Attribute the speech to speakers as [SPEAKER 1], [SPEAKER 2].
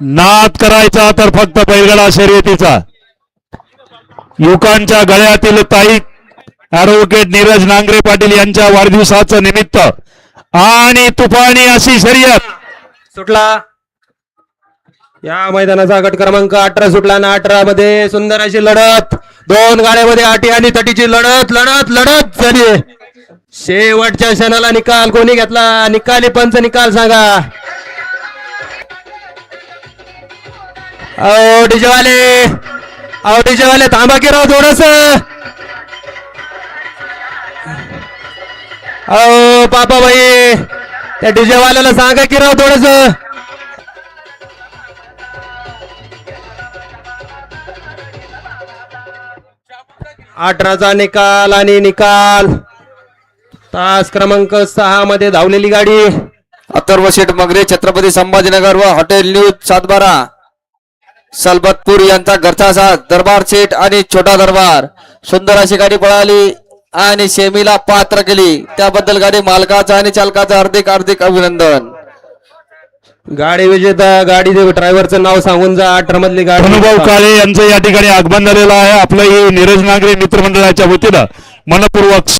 [SPEAKER 1] नाद करायचा तर फक्त बैलगडा शर्यतीचा. युवकांच्या गळ्यातील ताई ऍडव्होकेट नीरज नांगरे पाटील यांच्या वाढदिवसाचं निमित्त आणि तुफानी अशी शर्यत.
[SPEAKER 2] सुटला. या मैदानाचा गट क्रमांक अठरा सुटला ना अठरा मध्ये सुंदर अशी लढत. दोन गाड्यामध्ये आटी आणि तटीची लढत लढत लढत झाली. शेवटच्या क्षणाला निकाल कोणी घेतला? निकाली पंच निकाल सांगा. अहो डीजेवाले अहो डीजेवाले थांबा की राव थोडस. अहो पापाबाई त्या डीजेवाल्याला सांगा की राव थोडस. अठराचा निकाल आणि निकाल. तास क्रमांक सहा मध्ये धावलेली गाडी.
[SPEAKER 3] अथर्व शेठ मगरे छत्रपती संभाजीनगर व हॉटेल न्यूज सातबारा. सलबतपूर यांचा घरचा साथ दरबार शेठ आणि छोटा दरबार. सुंदर अशी गाडी पळाली आणि शेमीला पात्र केली. त्याबद्दल गाडी मालकाचा आणि चालकाचं हार्दिक हार्दिक अभिनंदन.
[SPEAKER 2] गाडी विजेता गाडी ड्रायव्हरचं नाव सांगून जा. अठरा मधली गाडी
[SPEAKER 1] अनुभव काळे यांचं या ठिकाणी आगमन झालेलं आहे. आपलं ही नीरज नांगरे मित्रमंडळाच्या वतीनं मनपूर्वक